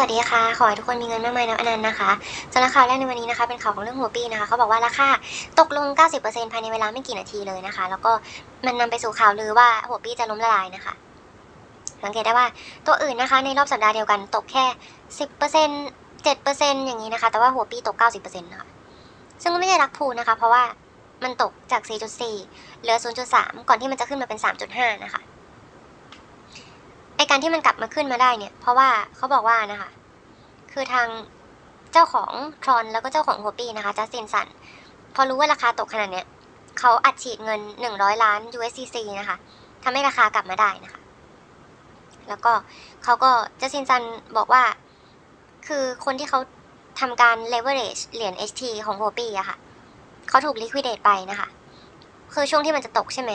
วัสดีค่ะ ขอให้ทุกคนมีเงินมากมายนับอนันต์นะคะสำหรับข่าวแรกในวันนี้นะคะ เป็นข่าวของเรื่องหัวปีนะคะ เขาบอกว่าราคาตกลง 90%ภายในเวลาไม่กี่นาทีเลยนะคะ แล้วก็มันนำไปสู่ข่าวลือว่าหัวปีจะล้มละลายนะคะ สังเกตได้ว่าตัวอื่นนะคะ ในรอบสัปดาห์เดียวกันตกแค่ 10% 7%อย่างนี้นะคะ แต่ว่าหัวปีตก 90%นะคะ ซึ่งก็ไม่ได้รักพูนะคะ เพราะว่ามันตกจาก 4.4 เหลือ 0.3 ก่อนที่มันจะขึ้นมาเป็น 3.5 นะคะ อการที่มันกลับมาขึ้นมาได้เนี่ย เพราะว่าเขาบอกว่านะคะ คือทางเจ้าของทรอนแล้วก็เจ้าของหัวปีนะคะจัสตินสันพอรู้ว่าราคาตกขนาดเนี้ยเขาอัดฉีดเงิน 100 ล้าน USDC นะคะทำให้ราคากลับมาได้นะคะ แล้วก็เขาก็จัสตินสันบอกว่า คือคนที่เขาทำการ leverage เหรียญ HT ของหัวปีอะค่ะเขาถูก liquidate ไปนะคะ คือช่วงที่มันจะตกใช่ไหม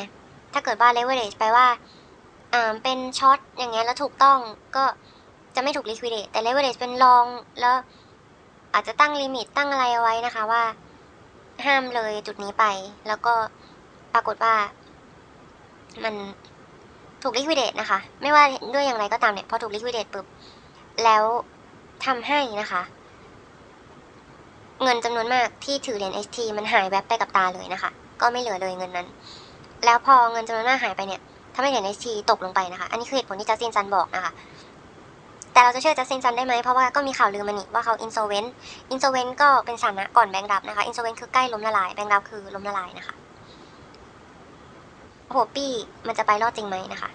ถ้าเกิดว่า leverage ไปว่า เป็นช็อตอย่างเงี้ยแล้วถูกต้องก็จะไม่ถูก liquidate แต่ leverage เป็นลองแล้วอาจจะตั้งลิมิตตั้งอะไรเอาไว้นะคะว่า ห้ามเลยจุดนี้ไป แล้วก็ปรากฏว่า มันถูก liquidate นะคะ ไม่ว่าด้วยอย่างไรก็ตามเนี่ยพอถูก liquidate ปุ๊บแล้วทำให้นะคะ เงินจำนวนมากที่ถือเหรียญ HT มันหายแวบไปกับตาเลยนะคะ ก็ไม่เหลือเลยเงินนั้น แล้วพอเงินจำนวนมากหายไปเนี่ย ทำให้เหรียญ HT ตกลงไปนะคะ อันนี้คือเหตุผลที่จัสตินซันบอกนะคะ แต่เราจะเชื่อจัสตินซันได้ไหม เพราะว่าก็มีข่าวลือมานี่ว่าเขา insolvent insolvent ก็เป็นสถานะก่อนแบงก์รับนะคะ insolvent คือใกล้ล้มละลาย แบงก์รับคือล้มละลายนะคะหัวปี้มันจะไปรอดจริงไหมนะคะ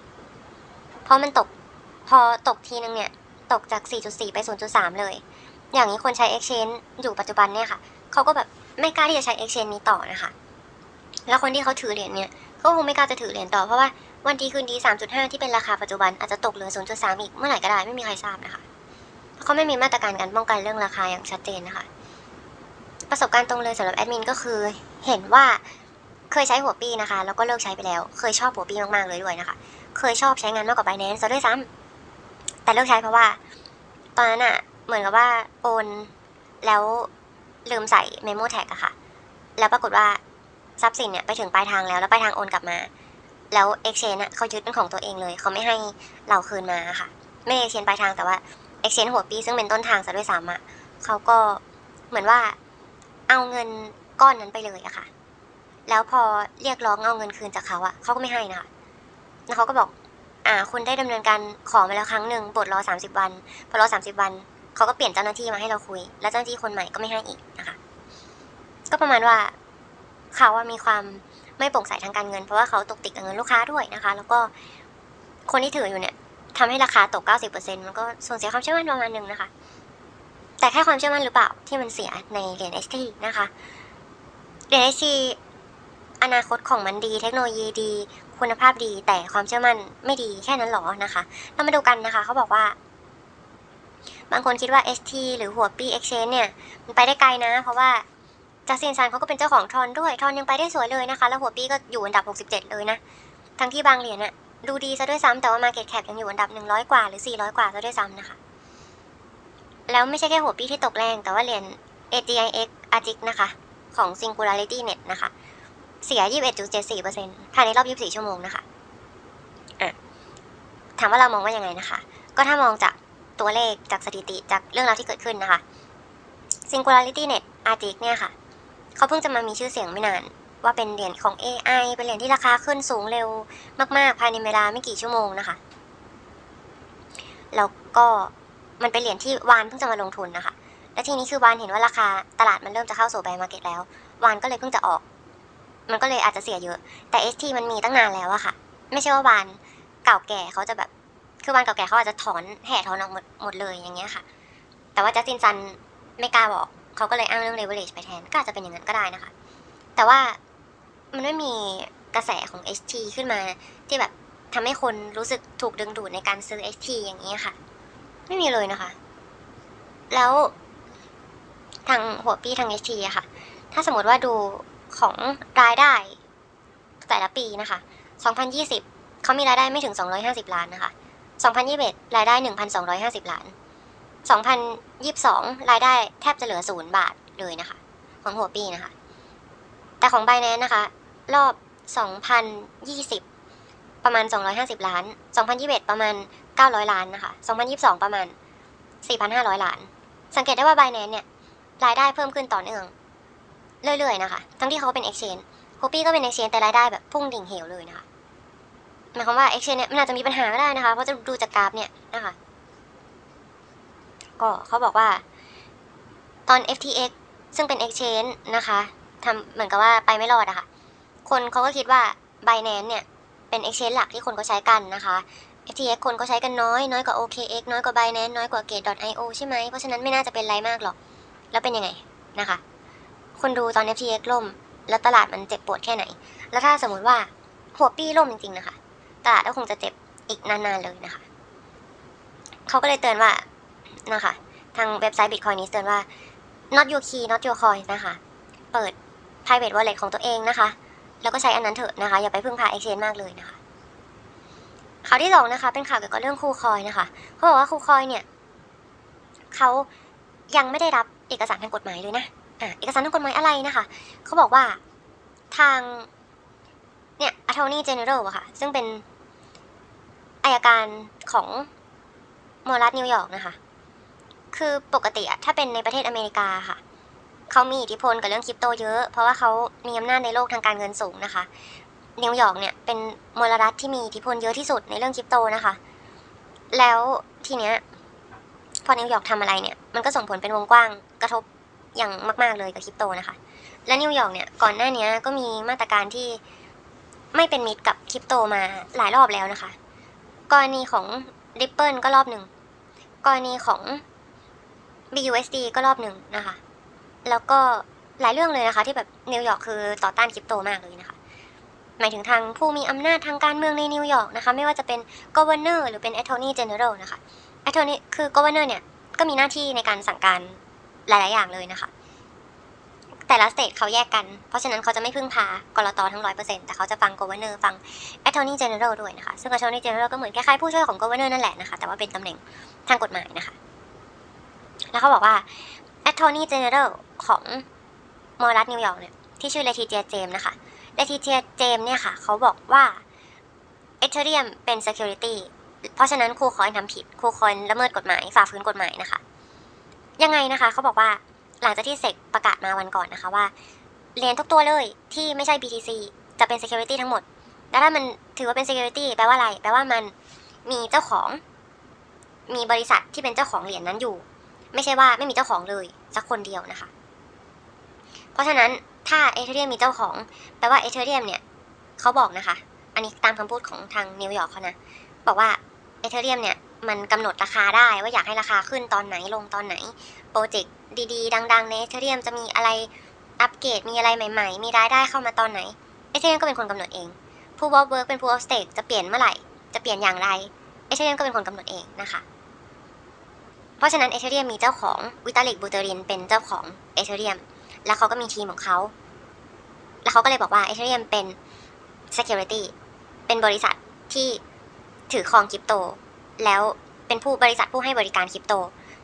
เพราะมันตก พอตกทีนึงเนี่ย ตกจาก 4.4 ไป 0.3 เลย อย่างนี้คนใช้ exchange อยู่ปัจจุบันเนี่ยค่ะ เขาก็แบบไม่กล้าที่จะใช้ exchange นี้ต่อนะคะ แล้วคนที่เขาถือเหรียญเนี่ย ก็คงไม่กล้าจะถือเหรียญต่อเพราะว่า วันดีคืนดี 3.5 ที่เป็นราคาปัจจุบันอาจจะตกเหลือ 0.3 อีกเมื่อไหร่ก็ได้ไม่มีใครทราบนะคะ เพราะเขาไม่มีมาตรการการป้องกันเรื่องราคาอย่างชัดเจนนะคะ ประสบการณ์ตรงเลยสำหรับแอดมินก็คือเห็นว่าเคยใช้หัวปีนะคะ แล้วก็เลิกใช้ไปแล้ว เคยชอบหัวปีมากๆเลยด้วยนะคะ เคยชอบใช้งานมากกว่า Binance ซะด้วยซ้ำแต่เลิกใช้เพราะว่า ตอนนั้นอะเหมือนกับว่าโอนแล้วลืมใส่เมมโมแท็กอะค่ะ แล้วปรากฏว่าทรัพย์สินเนี่ยไปถึงปลายทางแล้วแล้วปลายทางโอนกลับมา แล้ว Exchange อะเขายึดเป็นของตัวเองเลย เขาไม่ให้เราคืนมาค่ะ ไม่ได้ Exchange ปลายทางแต่ว่า Exchange หัวปีซึ่งเป็นต้นทางซะด้วยซ้ำอะเขาก็เหมือนว่าเอาเงินก้อนนั้นไปเลยอะค่ะ แล้วพอเรียกร้องเอาเงินคืนจากเขาอะเขาก็ไม่ให้นะคะแล้วเขาก็บอก อ่า คุณได้ดำเนินการขอมาแล้วครั้งหนึ่งบทรอ30วัน พอรอ30วัน เขาก็เปลี่ยนเจ้าหน้าที่มาให้เราคุย แล้วเจ้าหน้าที่คนใหม่ก็ไม่ให้อีกนะคะ ก็ประมาณว่าเขาว่ามีความ ไม่โปร่งใสทางการเงิน เพราะว่าเขาตกติดกับเงินลูกค้าด้วยนะคะ แล้วก็คนที่ถืออยู่เนี่ยทำให้ราคาตก 90%มันก็สูญเสียความเชื่อมั่นประมาณหนึ่งนะคะ แต่แค่ความเชื่อมั่นหรือเปล่าที่มันเสียในเหรียญ ST นะคะเหรียญ ST อนาคตของมันดี เทคโนโลยีดี คุณภาพดี แต่ความเชื่อมั่นไม่ดีแค่นั้นหรอนะคะ เรามาดูกันนะคะ เขาบอกว่า บางคนคิดว่า ST หรือหัวปี Exchange เนี่ย มันไปได้ไกลนะ เพราะว่า จัสตินซันเขาก็เป็นเจ้าของทรอนด้วยทรอนยังไปได้สวยเลยนะคะ แล้วหัวปีก็อยู่อันดับ 67 เลยนะ ทั้งที่บางเหรียญอะดูดีซะด้วยซ้ำแต่ว่า Market Cap ยังอยู่อันดับ 100 กว่าหรือ 400 กว่าซะด้วยซ้ำนะคะ แล้วไม่ใช่แค่หัวปีที่ตกแรง แต่ว่าเหรียญ AGIX AGIC นะคะ ของ Singularity Net นะคะ เสีย 21.74%ภายในรอบ 24 ชั่วโมงนะคะอะถามว่าเรามองว่ายังไงนะคะ ก็ถ้ามองจากตัวเลขจากสถิติจากเรื่องราวที่เกิดขึ้นนะคะ Singularity Net a g i c เนี่ยค่ะ เขาเพิ่งจะมามีชื่อเสียงไม่นาน ว่าเป็นเหรียญของ AI เป็นเหรียญที่ราคาขึ้นสูงเร็วมาก ๆ ภายในเวลาไม่กี่ชั่วโมงนะคะ แล้วก็มันเป็นเหรียญที่วานเพิ่งจะมาลงทุนนะคะ และทีนี้คือวานเห็นว่าราคาตลาดมันเริ่มจะเข้าสู่แบร์มาร์เก็ตแล้ว วานก็เลยเพิ่งจะออก มันก็เลยอาจจะเสียเยอะ แต่ ST มันมีตั้งนานแล้วอะค่ะ ไม่ใช่ว่าวานเก่าแก่เขาจะแบบ คือวานเก่าแก่เขาอาจจะถอนแห่ถอนออกหมดหมดเลยอย่างเงี้ยค่ะ แต่ว่าจัสตินซันไม่กล้าบอก เขาก็เลยอ้างเรื่อง leverage ไปแทน ก็อาจจะเป็นอย่างนั้นก็ได้นะคะ แต่ว่ามันไม่มีกระแสของ ST ขึ้นมาที่แบบทำให้คนรู้สึกถูกดึงดูดในการซื้อ ST อย่างนี้ค่ะ ไม่มีเลยนะคะ แล้วทางหัวปี้ทาง ST อะค่ะ ถ้าสมมติว่าดูของรายได้แต่ละปีนะคะ 2020 เขามีรายได้ไม่ถึง 250 ล้านนะคะ 2021 รายได้ 1,250 ล้าน 2022 รายได้แทบจะเหลือศูนย์บาทเลยนะคะ ของหัวปีนะคะ แต่ของ b บ n a n c e นะคะ รอบ 2020 ประมาณ 250 ล้าน 2021 ประมาณ 900 ล้านนะคะ 2022 ประมาณ 4,500 ล้าน สังเกตได้ว่า Binance เนี่ย รายได้เพิ่มขึ้นต่อเนื่อง เรื่อยๆนะคะ ทั้งที่เขาเป็น exchange โฮปี้ก็เป็น exchange แต่รายได้แบบพุ่งดิ่งเหวเลยนะคะหมายความว่า exchange เนี่ยมันอาจจะมีปัญหาก็ได้นะคะ เพราะจะดูจากกราฟเนี่ยนะคะ ก็เขาบอกว่า ตอน FTX ซึ่งเป็น exchange นะคะทำเหมือนกับว่าไปไม่รอดอะค่ะ คนเขาก็คิดว่า Binance เนี่ย เป็น exchange หลักที่คนเขาใช้กันนะคะ FTX คนก็ใช้กันน้อยน้อยกว่า OKX น้อยกว่า Binance น้อยกว่า Gate.io ใช่ไหมเพราะฉะนั้นไม่น่าจะเป็นไรมากหรอก แล้วเป็นยังไงนะคะ คนดูตอน FTX ล่ม แล้วตลาดมันเจ็บปวดแค่ไหน แล้วถ้าสมมุติว่าหัวปี้ล่มจริงๆนะคะ ตลาดก็คงจะเจ็บอีกนานๆเลยนะคะ เขาก็เลยเตือนว่า นะคะ ทางเว็บไซต์ Bitcoin นี้เตือนว่า not your key not your coin นะคะ เปิด private wallet ของตัวเองนะคะ แล้วก็ใช้อันนั้นเถอะนะคะ อย่าไปพึ่งพา exchange มากเลยนะคะ ข่าวที่สองนะคะ เป็นข่าวเกี่ยวกับเรื่องคูคอยนะคะเขาบอกว่าคูคอยเนี่ยเขายังไม่ได้รับเอกสารทางกฎหมายเลยนะอ่าเอกสารทางกฎหมายอะไรนะคะเขาบอกว่าทางเนี่ย attorney general อะค่ะ ซึ่งเป็นอายการของมอรัฐนิวยอร์กนะคะ คือปกติอะถ้าเป็นในประเทศอเมริกาค่ะ เขามีอิทธิพลกับเรื่องคริปโตเยอะ เพราะว่าเขามีอำนาจในโลกทางการเงินสูงนะคะ นิวยอร์กเนี่ยเป็นมลรัฐที่มีอิทธิพลเยอะที่สุดในเรื่องคริปโตนะคะ แล้วทีเนี้ยพอนิวยอร์กทำอะไรเนี่ย มันก็ส่งผลเป็นวงกว้างกระทบอย่างมากๆเลยกับคริปโตนะคะ และนิวยอร์กเนี่ยก่อนหน้านี้ก็มีมาตรการที่ไม่เป็นมิตรกับคริปโตมาหลายรอบแล้วนะคะ กรณีของ Ripple ก็รอบหนึ่ง กรณีของ BUSD ก็รอบหนึ่งนะคะ แล้วก็หลายเรื่องเลยนะคะ ที่แบบนิวยอร์กคือต่อต้านคริปโตมากเลยนะคะ หมายถึงทางผู้มีอำนาจทางการเมืองในนิวยอร์กนะคะ ไม่ว่าจะเป็น governor หรือเป็น attorney general นะคะ attorney คือ governor เนี่ย ก็มีหน้าที่ในการสั่งการหลาย ๆ อย่างเลยนะคะ แต่ละสเตทเขาแยกกัน เพราะฉะนั้นเขาจะไม่พึ่งพากรตทั้งร้อยเปอร์เซ็นต์แต่เขาจะฟัง governor ฟัง attorney general ด้วยนะคะ ซึ่ง attorney general ก็เหมือนคล้ายๆผู้ช่วยของ governor นั่นแหละนะคะ แต่ว่าเป็นตำแหน่งทางกฎหมายนะคะ แล้วเขาบอกว่า attorney general ของมอรัฐนิวยอร์กเนี่ยที่ชื่อเลทิเจียเจมนะคะเลทิเจียเจมเนี่ยค่ะ เขาบอกว่า Ethereum เป็น security เพราะฉะนั้นครูคอยทำผิดครูคอยละเมิดกฎหมายฝ่าฝืนกฎหมายนะคะ ยังไงนะคะเขาบอกว่าหลังจากที่เซกประกาศมาวันก่อนนะคะว่าเหรียญทุกตัวเลยที่ไม่ใช่ BTC จะเป็น security ทั้งหมด แล้วถ้ามันถือว่าเป็น security แปลว่าอะไร แปลว่ามันมีเจ้าของ มีบริษัทที่เป็นเจ้าของเหรียญนั้นอยู่ ไม่ใช่ว่าไม่มีเจ้าของเลยสักคนเดียวนะคะ เพราะฉะนั้นถ้าเอเธเรียมมีเจ้าของ แปลว่าเอเธเรียมเนี่ยเขาบอกนะคะ อันนี้ตามคำพูดของทางนิวยอร์กเขานะ บอกว่าเอเธเรียมเนี่ยมันกำหนดราคาได้ว่าอยากให้ราคาขึ้นตอนไหนลงตอนไหน โปรเจกต์ดีๆ ดังๆในเอเธเรียมจะมีอะไรอัปเกรดมีอะไรใหม่ ๆ มีรายได้เข้ามาตอนไหนเอเธเรียมก็เป็นคนกำหนดเอง ผู้วอลเวิร์กเป็นผู้ออฟสเต e จะเปลี่ยนเมื่อไหร่ จะเปลี่ยนอย่างไรเอเธเรียมก็เป็นคนกำหนดเองนะคะ เพราะฉะนั้นเอเธเรียมมีเจ้าของวิตาลิกบูเตอรินเป็นเจ้าของเอเธเรียมแล้วเขาก็มีทีมของเขา แล้วเขาก็เลยบอกว่า Ethereum เป็น security เป็นบริษัทที่ถือครองคริปโต แล้วเป็นผู้บริษัทผู้ให้บริการคริปโต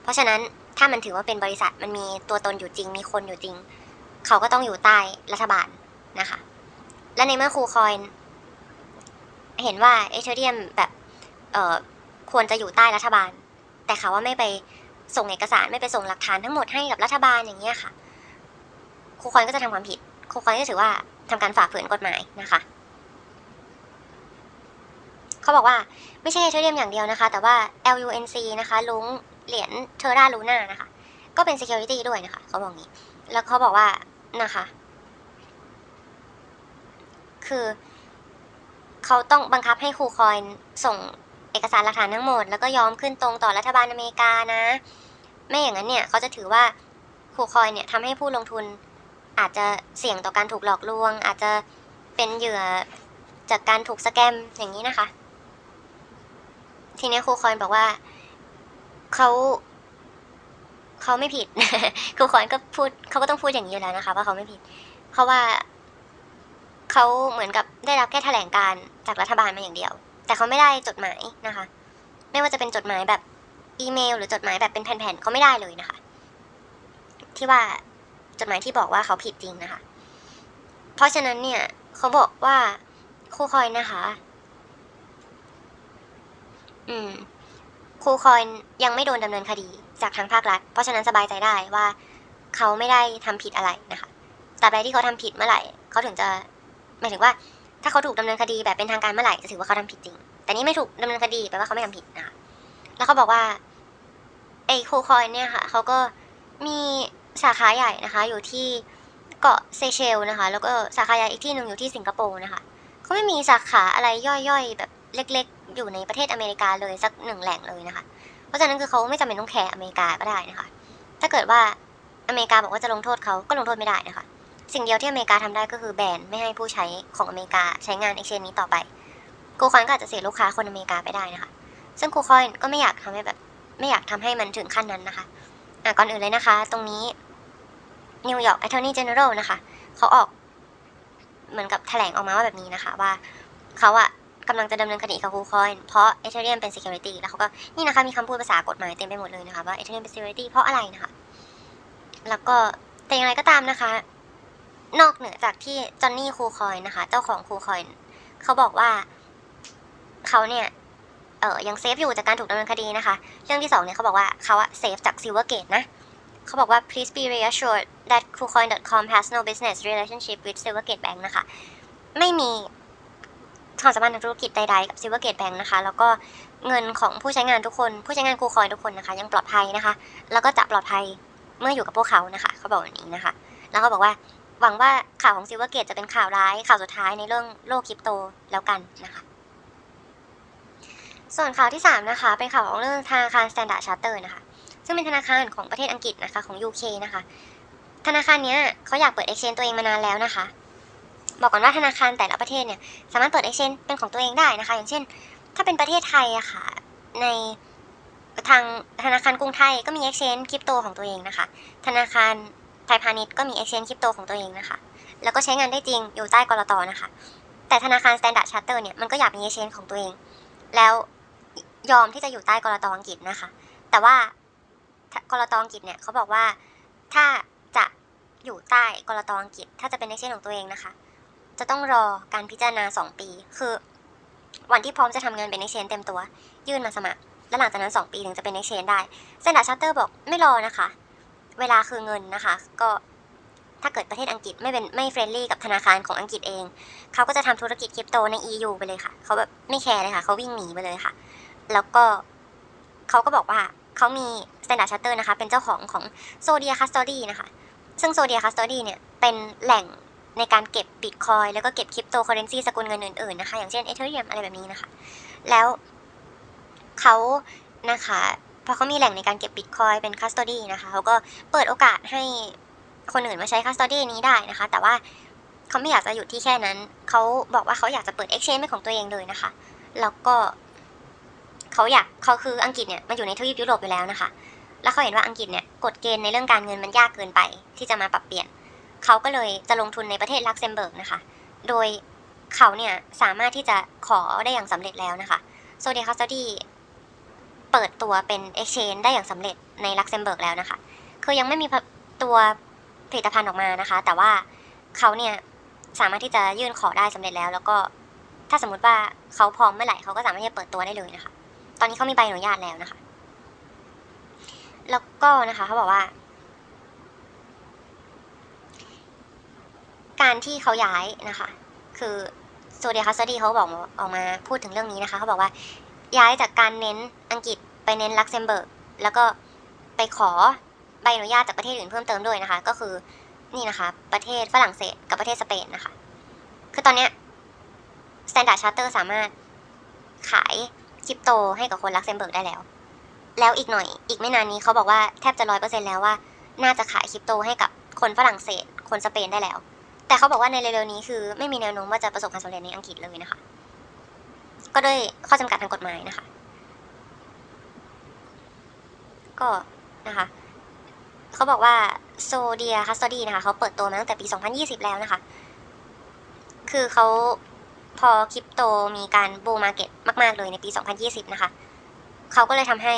เพราะฉะนั้นถ้ามันถือว่าเป็นบริษัทมันมีตัวตนอยู่จริง มีคนอยู่จริง เขาก็ต้องอยู่ใต้รัฐบาลนะคะ และในเมื่อครูคอยเห็นว่า Ethereum แบบเออควรจะอยู่ใต้รัฐบาล แต่เขาว่าไม่ไปส่งเอกสารไม่ไปส่งหลักฐานทั้งหมดให้กับรัฐบาลอย่างเงี้ยค่ะครูคอยก็จะทำความผิดครูคอยก็ถือว่าทำการฝ่าฝืนกฎหมายนะคะเขาบอกว่าไม่ใช่เทเรียมอย่างเดียวนะคะ แต่ว่า LUNC นะคะลุงเหรียญเทอร่าลูน่านะคะ ก็เป็น security ด้วยนะคะเขาบอกงี้ แล้วเขาบอกว่านะคะ คือเขาต้องบังคับให้ครูคอยส่ง อกสารหลักฐานทั้งหมด แล้วก็ยอมขึ้นตรงต่อรัฐบาลอเมริกานะ ไม่อย่างนั้นเนี่ยเขาจะถือว่าครูคอยเนี่ยทำให้ผู้ลงทุนอาจจะเสี่ยงต่อการถูกหลอกลวง อาจจะเป็นเหยื่อจากการถูกสแกมอย่างนี้นะคะ ทีนี้ครูคอยบอกว่าเขาเขาไม่ผิดครูคอยก็พูดเขาก็ต้องพูดอย่างนี้อยู่แล้วนะคะ ว่าเขาไม่ผิด เพราะว่าเขาเหมือนกับได้รับแค่แถลงการจากรัฐบาลมาอย่างเดียว แต่เขาไม่ได้จดหมายนะคะ ไม่ว่าจะเป็นจดหมายแบบอีเมล หรือจดหมายแบบเป็นแผ่นๆเขาไม่ได้เลยนะคะ ที่ว่าจดหมายที่บอกว่าเขาผิดจริงนะคะ เพราะฉะนั้นเนี่ยเขาบอกว่าครูคอยนะคะ อืมครูคอยยังไม่โดนดำเนินคดีจากทางภาครัฐ เพราะฉะนั้นสบายใจได้ว่าเขาไม่ได้ทำผิดอะไรนะคะตราบใดที่เขาทำผิดเมื่อไหร่เขาถึงจะหมายถึงว่า ถ้าเขาถูกดำเนินคดีแบบเป็นทางการเมื่อไหร่จะถือว่าเขาทำผิดจริง แต่นี่ไม่ถูกดำเนินคดีแปลว่าเขาไม่ทำผิดนะคะแล้วเขาบอกว่าไอ้โคคอยเนี่ยค่ะเขาก็มีสาขาใหญ่นะคะ อยู่ที่เกาะเซเชลนะคะ แล้วก็สาขาใหญ่อีกที่หนึ่งอยู่ที่สิงคโปร์นะคะเขาไม่มีสาขาอะไรย่อยๆ แบบเล็กๆ อยู่ในประเทศอเมริกาเลยสักหนึ่งแหล่งเลยนะคะ เพราะฉะนั้นคือเขาไม่จำเป็นต้องแคร์อเมริกาก็ได้นะคะ ถ้าเกิดว่าอเมริกาบอกว่าจะลงโทษเขาก็ลงโทษไม่ได้นะคะ สิ่งเดียวที่อเมริกาทำได้ก็คือแบนไม่ให้ผู้ใช้ของอเมริกาใช้งาน exchange นี้ต่อไปกูคอยก็อาจจะเสียลูกค้าคนอเมริกาไปได้นะคะ ซึ่งกูคอยก็ไม่อยากทำให้แบบไม่อยากทำให้มันถึงขั้นนั้นนะคะอะก่อนอื่นเลยนะคะ ตรงนี้นิวยอร์ก Attorney General นะคะเขาออกเหมือนกับแถลงออกมาว่าแบบนี้นะคะว่าเขาอะกำลังจะดำเนินคดีกับคูคอยเพราะ Ethereum เป็น security แล้วเขาก็นี่นะคะมีคำพูดภาษากฎหมายเต็มไปหมดเลยนะคะว่า Ethereum เป็น security เพราะอะไรนะคะ แล้วก็แต่อย่างไรก็ตามนะคะ นอกเหนือจากที่จอนนี่คูคอยนะคะ เจ้าของคูคอยเขาบอกว่าเขาเนี่ยเออยังเซฟอยู่จากการถูกดำเนินคดีนะคะ เรื่องที่สองเนี่ยเขาบอกว่าเขาอะเซฟจาก Silvergate นะเขาบอกว่า please be reassured that KuCoin.com has no business relationship with Silvergate Bank นะคะ ไม่มีความสัมพันธ์ทางธุรกิจใดๆกับ Silvergate Bank นะคะ แล้วก็เงินของผู้ใช้งานทุกคน ผู้ใช้งาน KuCoin ทุกคนนะคะ ยังปลอดภัยนะคะ แล้วก็จะปลอดภัยเมื่ออยู่กับพวกเขานะคะ เขาบอกแบบนี้นะคะ แล้วเขาบอกว่า หวังว่าข่าวของ Silvergate จะเป็นข่าวร้ายข่าวสุดท้ายในเรื่องโลกคริปโตแล้วกันนะคะ ส่วนข่าวที่ 3 นะคะ เป็นข่าวของเรื่องธนาคาร Standard Chartered นะคะ ซึ่งเป็นธนาคารของประเทศอังกฤษนะคะของ UK นะคะ ธนาคารเนี้ยเขาอยากเปิด exchange ตัวเองมานานแล้วนะคะ บอกก่อนว่าธนาคารแต่ละประเทศเนี่ยสามารถเปิด exchange เป็นของตัวเองได้นะคะ อย่างเช่น ถ้าเป็นประเทศไทยอะค่ะในทางธนาคารกรุงไทยก็มี exchange คริปโตของตัวเองนะคะ ธนาคาร ไทยพาณิชย์ก็มี exchange คริปโตของตัวเองนะคะ แล้วก็ใช้งานได้จริงอยู่ใต้กรตนะคะ แต่ธนาคาร Standard Chartered เนี่ยมันก็อยากมี exchange ของตัวเอง แล้วยอมที่จะอยู่ใต้กรตอังกฤษนะคะ แต่ว่ากรตอังกฤษเนี่ยเขาบอกว่าถ้าจะอยู่ใต้กรตอังกฤษ ถ้าจะเป็น exchange ของตัวเองนะคะ จะต้องรอการพิจารณา 2 ปี คือ วันที่พร้อมจะทำงานเป็น exchange เต็มตัว ยื่นมาสมัคร แล้วหลังจากนั้น 2 ปีถึงจะเป็น exchange ได้ Standard Charter บอกไม่รอนะคะ เวลาคือเงินนะคะ ก็ถ้าเกิดประเทศอังกฤษไม่เป็นไม่เฟรนลี่กับธนาคารของอังกฤษเอง เขาก็จะทำธุรกิจคริปโตใน EU ไปเลยค่ะ เขาแบบไม่แคร์เลยค่ะ เขาวิ่งหนีไปเลยค่ะ แล้วก็เขาก็บอกว่าเขามี Standard Charter นะคะ เป็นเจ้าของของ Zodia Custody นะคะ ซึ่ง Zodia Custody เนี่ย เป็นแหล่งในการเก็บบิตคอยแล้วก็เก็บคริปโตเคอเรนซีสกุลเงินอื่นๆนะคะ อย่างเช่น Ethereum อะไรแบบนี้นะคะ แล้วเขานะคะ พอเขามีแหล่งในการเก็บบิตคอยเป็น custody นะคะเขาก็เปิดโอกาสให้คนอื่นมาใช้ custody นี้ได้นะคะ แต่ว่าเขาไม่อยากจะหยุดที่แค่นั้น เขาบอกว่าเขาอยากจะเปิด exchange เป็นของตัวเองเลยนะคะ แล้วก็เขาอยากเขาคืออังกฤษเนี่ยมันอยู่ในทวีปยุโรปอยู่แล้วนะคะ แล้วเขาเห็นว่าอังกฤษเนี่ยกฎเกณฑ์ในเรื่องการเงินมันยากเกินไป ที่จะมาปรับเปลี่ยน เขาก็เลยจะลงทุนในประเทศลักเซมเบิร์กนะคะ โดยเขาเนี่ยสามารถที่จะขอได้อย่างสำเร็จแล้วนะคะโซเดียคาสตดี เปิดตัวเป็น Exchange ได้อย่างสำเร็จในลักเซมเบิร์กแล้วนะคะ คือยังไม่มีตัวผลิตภัณฑ์ออกมานะคะ แต่ว่าเขาเนี่ยสามารถที่จะยื่นขอได้สำเร็จแล้ว แล้วก็ถ้าสมมติว่าเขาพร้อมเมื่อไหร่เขาก็สามารถที่จะเปิดตัวได้เลยนะคะ ตอนนี้เขามีใบอนุญาตแล้วนะคะ แล้วก็นะคะเขาบอกว่า การที่เขาย้ายนะคะ คือโซเดียคัสตี้เขาบอกออกมาพูดถึงเรื่องนี้นะคะเขาบอกว่า ย้ายจากการเน้นอังกฤษไปเน้นลักเซมเบิร์กแล้วก็ไปขอใบอนุญาตจากประเทศอื่นเพิ่มเติมด้วยนะคะ ก็คือนี่นะคะ ประเทศฝรั่งเศสกับประเทศสเปนนะคะ คือตอนเนี้ย Standard Charter สามารถขายคริปโตให้กับคนลักเซมเบิร์กได้แล้ว แล้วอีกหน่อยอีกไม่นานนี้เขาบอกว่าแทบจะร้อยเปอร์เซ็นแล้วว่า น่าจะขายคริปโตให้กับคนฝรั่งเศส คนสเปนได้แล้ว แต่เขาบอกว่าในเร็วๆนี้คือไม่มีแนวโน้มว่าจะประสบความสำเร็จในอังกฤษเลยนะคะ ก็ด้วยข้อจำกัดทางกฎหมายนะคะ ก็นะคะเขาบอกว่าโซเดียคัสตอดีนะคะเขาเปิดตัวมาตั้งแต่ปี 2020 แล้วนะคะ คือเขาพอคริปโตมีการบูมมาเก็ตมาก ๆ เลยในปี 2020 นะคะ เขาก็เลยทำให้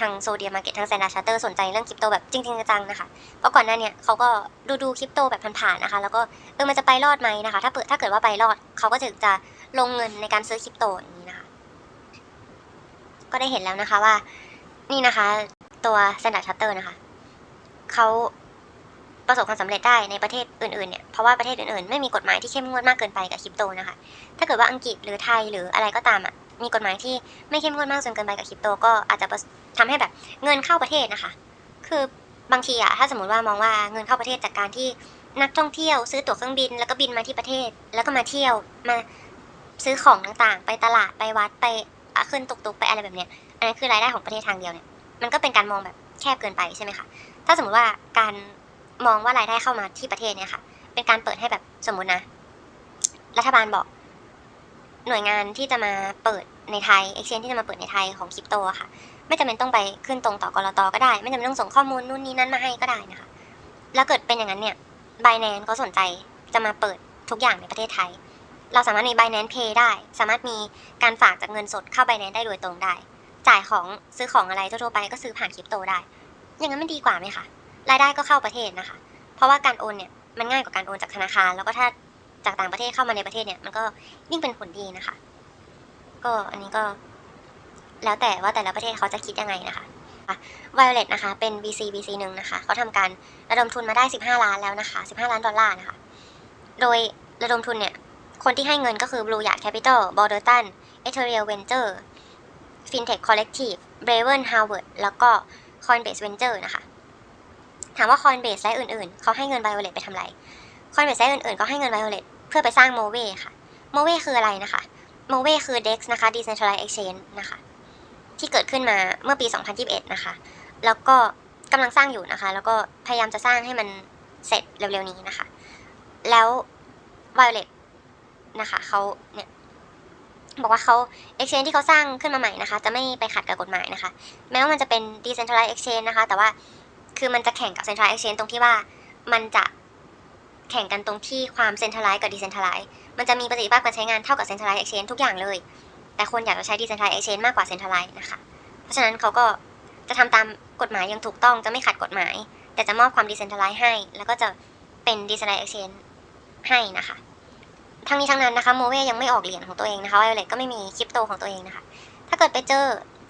ทางโซเดียมาเก็ตทางแซนด์ชาร์เตอร์สนใจเรื่องคริปโตแบบจริง ๆ จังๆนะคะ เพราะก่อนหน้าเนี่ยเขาก็ดูดูคริปโตแบบผ่านๆนะคะ แล้วก็เออมันจะไปรอดไหมนะคะ ถ้าเปิดถ้าเกิดว่าไปรอดเขาก็จะจะ ลงเงินในการซื้อคริปโตอย่างนี้นะคะ ก็ได้เห็นแล้วนะคะว่า นี่นะคะ ตัว Standard Charter นะคะเขาประสบความสำเร็จได้ในประเทศอื่นๆเนี่ย เพราะว่าประเทศอื่นๆ ไม่มีกฎหมายที่เข้มงวดมากเกินไปกับคริปโตนะคะ ถ้าเกิดว่าอังกฤษหรือไทยหรืออะไรก็ตามอะ มีกฎหมายที่ไม่เข้มงวดมากจนเกินไปกับคริปโต ก็อาจจะทำให้แบบเงินเข้าประเทศนะคะ คือบางทีอะ ถ้าสมมติว่ามองว่าเงินเข้าประเทศจากการที่นักท่องเที่ยวซื้อตั๋วเครื่องบิน แล้วก็บินมาที่ประเทศ แล้วก็มาเที่ยว มา ซื้อของต่างๆ ไปตลาดไปวัดไปขึ้นตุกๆไปอะไรแบบเนี้ยอันนั้นคือรายได้ของประเทศทางเดียวเนี่ยมันก็เป็นการมองแบบแคบเกินไปใช่ไหมคะถ้าสมมติว่าการมองว่ารายได้เข้ามาที่ประเทศเนี่ยค่ะ เป็นการเปิดให้แบบสมมตินะ รัฐบาลบอก หน่วยงานที่จะมาเปิดในไทย exchange ที่จะมาเปิดในไทยของคริปโตอะค่ะ ไม่จำเป็นต้องไปขึ้นตรงต่อกรตก็ได้ ไม่จำเป็นต้องส่งข้อมูลนู่นนี่นั่นมาให้ก็ได้นะคะ แล้วเกิดเป็นอย่างนั้นเนี่ย b i n a n c e เขาสนใจจะมาเปิดทุกอย่างในประเทศไทย เราสามารถมี Binance Pay ได้ สามารถมีการฝากจากเงินสดเข้า Binance ได้โดยตรงได้ จ่ายของซื้อของอะไรทั่วๆไปก็ซื้อผ่านคริปโตได้ อย่างนั้นมันดีกว่าไหมคะรายได้ก็เข้าประเทศนะคะ เพราะว่าการโอนเนี่ยมันง่ายกว่าการโอนจากธนาคาร แล้วก็ถ้าจากต่างประเทศเข้ามาในประเทศเนี่ยมันก็ยิ่งเป็นผลดีนะคะ ก็อันนี้ก็ แล้วแต่ว่าแต่ละประเทศเขาจะคิดยังไงนะคะ Violet นะคะ เป็น VC VC หนึ่งนะคะ เขาทำการระดมทุนมาได้ 15 ล้านแล้วนะคะ 15 ล้านดอลลาร์นะคะ โดยระดมทุนเนี่ย คนที่ให้เงินก็คือ Blue Yard Capital, Borderton, Ethereal Venture, FinTech Collective, Braven Harvard แล้วก็ Coinbase Venture นะคะ ถามว่า Coinbase และอื่นๆ เขาให้เงิน Violet ไปทำไร Coinbase และอื่นๆเขาให้เงิน Violet เพื่อไปสร้าง Move ค่ะ Move คืออะไรนะคะ Move คือ DEX นะคะ Decentralized Exchange นะคะ ที่เกิดขึ้นมาเมื่อปี 2021 นะคะ แล้วก็กำลังสร้างอยู่นะคะ แล้วก็พยายามจะสร้างให้มันเสร็จเร็วๆนี้นะคะ แล้ว Violet นะคะเขาเนี่ยบอกว่าเขา exchange ที่เขาสร้างขึ้นมาใหม่นะคะ จะไม่ไปขัดกับกฎหมายนะคะ แม้ว่ามันจะเป็น decentralized exchange นะคะ แต่ว่าคือมันจะแข่งกับ centralized exchange ตรงที่ว่ามันจะแข่งกันตรงที่ความ centralized กับ decentralized มันจะมีประสิทธิภาพการใช้งานเท่ากับ centralized exchange ทุกอย่างเลย แต่คนอยากจะใช้ decentralized exchange มากกว่า centralized นะคะ เพราะฉะนั้นเขาก็จะทำตามกฎหมายอย่างถูกต้องจะไม่ขัดกฎหมาย แต่จะมอบความ decentralized ให้ แล้วก็จะเป็น decentralized exchange ให้นะคะ ทั้งนี้ทั้งนั้นนะคะโมเวยังไม่ออกเหรียญของตัวเองนะคะไวโอเลตก็ไม่มีคริปโตของตัวเองนะคะ ถ้าเกิดไป저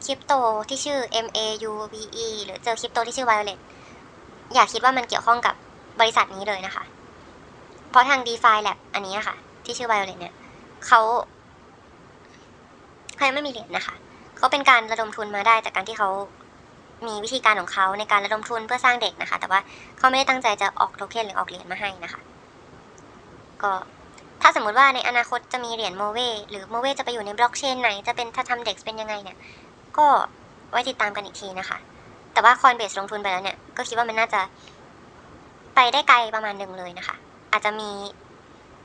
คริปโตที่ชื่อ M A U V E หรือเจอคริปโตที่ชื่อไวโอเลตอย่าคิดว่ามันเกี่ยวข้องกับบริษัทนี้เลยนะคะ เพราะทาง DeFi Lab อันนี้ค่ะ ที่ชื่อไวโอเลตเนี่ยเขาเขายังไม่มีเหรียญนะคะเขาเป็นการระดมทุนมาได้จากการที่เขามีวิธีการของเขาในการระดมทุนเพื่อสร้างเด็กนะคะ แต่ว่าเขาไม่ได้ตั้งใจจะออกโทเค็นหรือออกเหรียญมาให้นะคะ ก็ ถ้าสมมติว่าในอนาคตจะมีเหรียญโมเวหรือโมเวจะไปอยู่ในบล็อกเชนไหน จะเป็นถ้าทำเด็กเป็นยังไงเนี่ย ก็ไว้ติดตามกันอีกทีนะคะ แต่ว่าคอนเบสลงทุนไปแล้วเนี่ย ก็คิดว่ามันน่าจะ ไปได้ไกลประมาณหนึ่งเลยนะคะ อาจจะมี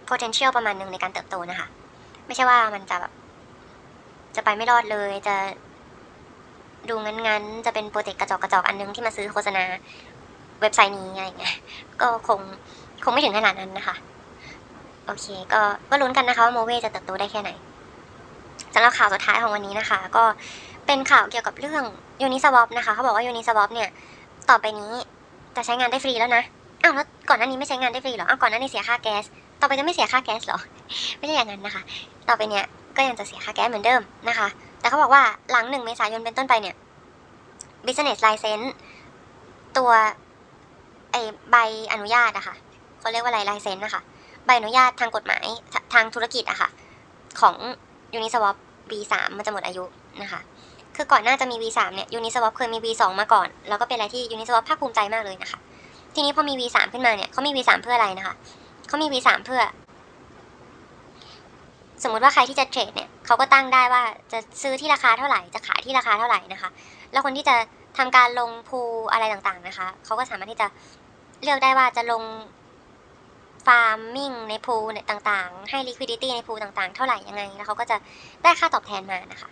potential ประมาณหนึ่งในการเติบโตนะคะ ไม่ใช่ว่ามันจะแบบจะไปไม่รอดเลย จะดูงั้นๆ จะเป็นโปรเจกต์กระจอกกระจอกอันนึงที่มาซื้อโฆษณาเว็บไซต์นี้อะไรเงี้ย ก็คงคงไม่ถึงขนาดนั้นนะคะ โอเค ก็ก็ลุ้นกันนะคะว่าโมเวจะเติบโตได้แค่ไหนสำหรับข่าวสุดท้ายของวันนี้นะคะ ก็เป็นข่าวเกี่ยวกับเรื่องยูนิสวอปนะคะ เขาบอกว่ายูนิสวอปเนี่ย ต่อไปนี้จะใช้งานได้ฟรีแล้วนะอ้าวแล้วก่อนหน้านี้ไม่ใช้งานได้ฟรีเหรออ้าวก่อนหน้านี้เสียค่าแก๊ส ต่อไปจะไม่เสียค่าแก๊สเหรอ ไม่ใช่อย่างนั้นนะคะ ต่อไปเนี่ยก็ยังจะเสียค่าแก๊สเหมือนเดิมนะคะ แต่เขาบอกว่าหลังหนึ่งเมษายนเป็นต้นไปเนี่ย business license ตัวไอใบอนุญาตอะค่ะเขาเรียกว่าอะไร license นะคะ ใบอนุญาตทางกฎหมายททางธุรกิจอะค่ะ ของ Uniswap V3 มันจะหมดอายุนะคะ คือก่อนหน้าจะมี V3 เนี่ย Uniswap เคยมี V2 มาก่อน แล้วก็เป็นอะไรที่ Uniswap ภาคภูมิใจมากเลยนะคะ ทีนี้พอมี V3 ขึ้นมาเนี่ยเขามี V3 เพื่ออะไรนะคะเขามี V3 เพื่อ สมมุติว่าใครที่จะเทรดเนี่ยเขาก็ตั้งได้ว่าจะซื้อที่ราคาเท่าไหร่ จะขายที่ราคาเท่าไหร่นะคะ แล้วคนที่จะทำการลงพูอะไรต่างๆนะคะ เขาก็สามารถที่จะเลือกได้ว่าจะลง ฟาร์มมิ่งในพูลเนี่ยต่างๆ ให้ liquidity ในพูลต่างๆ เท่าไหร่ยังไง แล้วเขาก็จะได้ค่าตอบแทนมานะคะ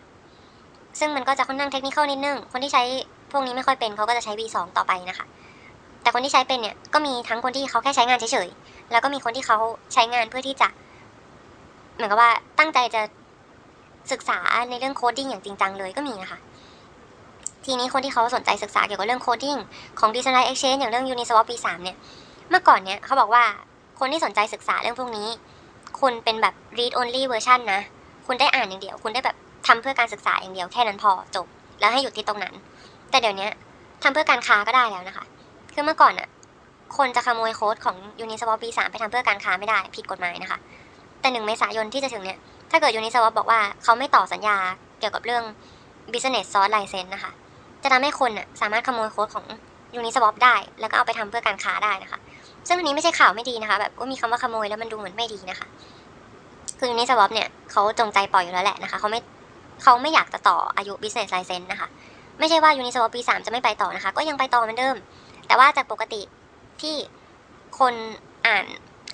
ซึ่งมันก็จะค่อนข้างเทคนิคนิดนึง คนที่ใช้พวกนี้ไม่ค่อยเป็นเขาก็จะใช้ V2 ต่อไปนะคะ แต่คนที่ใช้เป็นเนี่ยก็มีทั้งคนที่เขาแค่ใช้งานเฉยๆ แล้วก็มีคนที่เขาใช้งานเพื่อที่จะเหมือนกับว่าตั้งใจจะศึกษาในเรื่องโคดดิ้งอย่างจริงจังเลยก็มีนะคะทีนี้คนที่เขาสนใจศึกษาเกี่ยวกับเรื่องโคดดิ้งของ Decentralized Exchange อย่างเรื่อง Uniswap V3 เนี่ย เมื่อก่อนเนี่ยเขาบอกว่า คนที่สนใจศึกษาเรื่องพวกนี้ คุณเป็นแบบ read only version นะ คุณได้อ่านอย่างเดียว คุณได้แบบทำเพื่อการศึกษาอย่างเดียวแค่นั้นพอจบ แล้วให้หยุดที่ตรงนั้น แต่เดี๋ยวนี้ทำเพื่อการค้าก็ได้แล้วนะคะ คือเมื่อก่อนอะคนจะขโมยโค้ดของ Uniswap V3 ไปทำเพื่อการค้าไม่ได้ผิดกฎหมายนะคะ แต่หนึ่งเมษายนที่จะถึงเนี่ยถ้าเกิด Uniswap บอกว่าเขาไม่ต่อสัญญาเกี่ยวกับเรื่อง Business Source License นะคะ จะทำให้คนน่ะสามารถขโมยโค้ดของ Uniswap ได้ แล้วก็เอาไปทำเพื่อการค้าได้นะคะ ซึ่งอันนี้ไม่ใช่ข่าวไม่ดีนะคะแบบว่ามีคำว่าขโมยแล้วมันดูเหมือนไม่ดีนะคะ คือ Uniswap เนี่ยเขาจงใจปล่อยอยู่แล้วแหละนะคะเขาไม่เขาไม่อยากจะต่ออายุ Business License นะคะ ไม่ใช่ว่า Uniswap ปี3จะไม่ไปต่อนะคะ ก็ยังไปต่อเหมือนเดิม แต่ว่าจากปกติที่คนอ่าน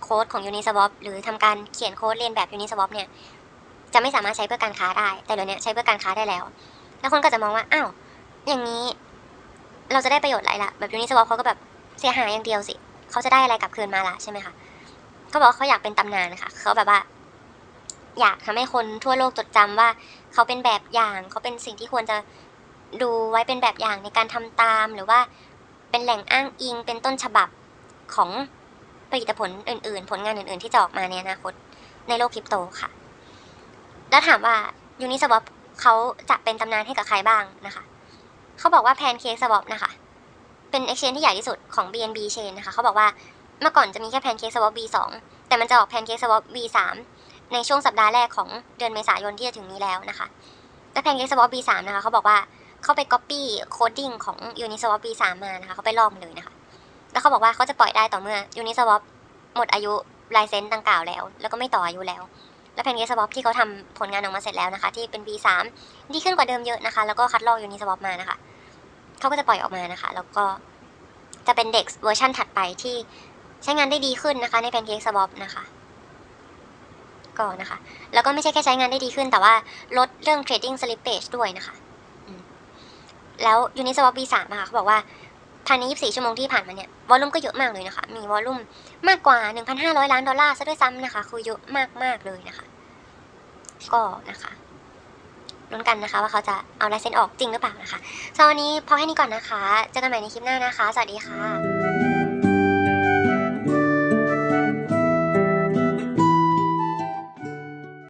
โค้ดของ Uniswap หรือทำการเขียนโค้ดเรียนแบบ Uniswap เนี่ยจะไม่สามารถใช้เพื่อการค้าได้ แต่เดี๋ยวนี้ใช้เพื่อการค้าได้แล้ว แล้วคนก็จะมองว่า อ้าว อย่างนี้ เราจะได้ประโยชน์อะไรล่ะ แบบ Uniswap เขาก็แบบเสียหายอย่างเดียวสิ เขาจะได้อะไรกลับคืนมาล่ะใช่ไหมคะเขาบอกว่าเขาอยากเป็นตำนานนะคะเขาแบบว่า อยากทำให้คนทั่วโลกจดจำว่า เขาเป็นแบบอย่างเขาเป็นสิ่งที่ควรจะดูไว้เป็นแบบอย่างในการทำตามหรือว่าเป็นแหล่งอ้างอิงเป็นต้นฉบับของผลิตผลอื่น ๆ ผลงานอื่น ๆ ที่จะออกมาในอนาคตในโลกคริปโตค่ะ แล้วถามว่า Uniswap เขาจะเป็นตำนานให้กับใครบ้างนะคะ เขาบอกว่า Pancake Swap นะคะ เป็น exchange ที่ใหญ่ที่สุดของ BNB Chain นะคะ เขาบอกว่าเมื่อก่อนจะมีแค่ Pancake Swap V2 แต่มันจะออก Pancake Swap V3 ในช่วงสัปดาห์แรกของเดือนเมษายนที่จะถึงนี้แล้วนะคะ และ Pancake Swap V3 นะคะเขาบอกว่าเขาไป copy coding ของ Uniswap V3 มานะคะเขาไปลอกมเลยนะคะ แล้วเขาบอกว่าเขาจะปล่อยได้ต่อเมื่อ Uniswap หมดอายุลายเซ็นต์ดังกล่าวแล้ว แล้วก็ไม่ต่ออายุแล้ว และ Pancake Swap ที่เขาทำผลงานออกมาเสร็จแล้วนะคะ ที่เป็น V3 ดีขึ้นกว่าเดิมเยอะนะคะ แล้วก็คัดลอก Uniswap มานะคะ เขาก็จะปล่อยออกมานะคะ แล้วก็จะเป็นเด็กเวอร์ชันถัดไปที่ใช้งานได้ดีขึ้นนะคะ ใน Pancake Swap นะคะก็นะคะ แล้วก็ไม่ใช่แค่ใช้งานได้ดีขึ้น แต่ว่าลดเรื่อง trading slippage ด้วยนะคะแล้ว Uniswap V3 นะคะเขาบอกว่าภายใน 24 ชั่วโมงที่ผ่านมาเนี่ยวอลลุ่มก็เยอะมากเลยนะคะ มีวอลลุ่มมากกว่า 1,500 ล้านดอลลาร์ซะด้วยซ้ำนะคะ คือเยอะมากๆเลยนะคะ ก็นะคะ ลุ้นกันนะคะ ว่าเขาจะเอาลายเซ็นออกจริงหรือเปล่านะคะสำหรับวันนี้พอแค่นี้ก่อนนะคะ เจอกันใหม่ในคลิปหน้านะคะ สวัสดีค่ะ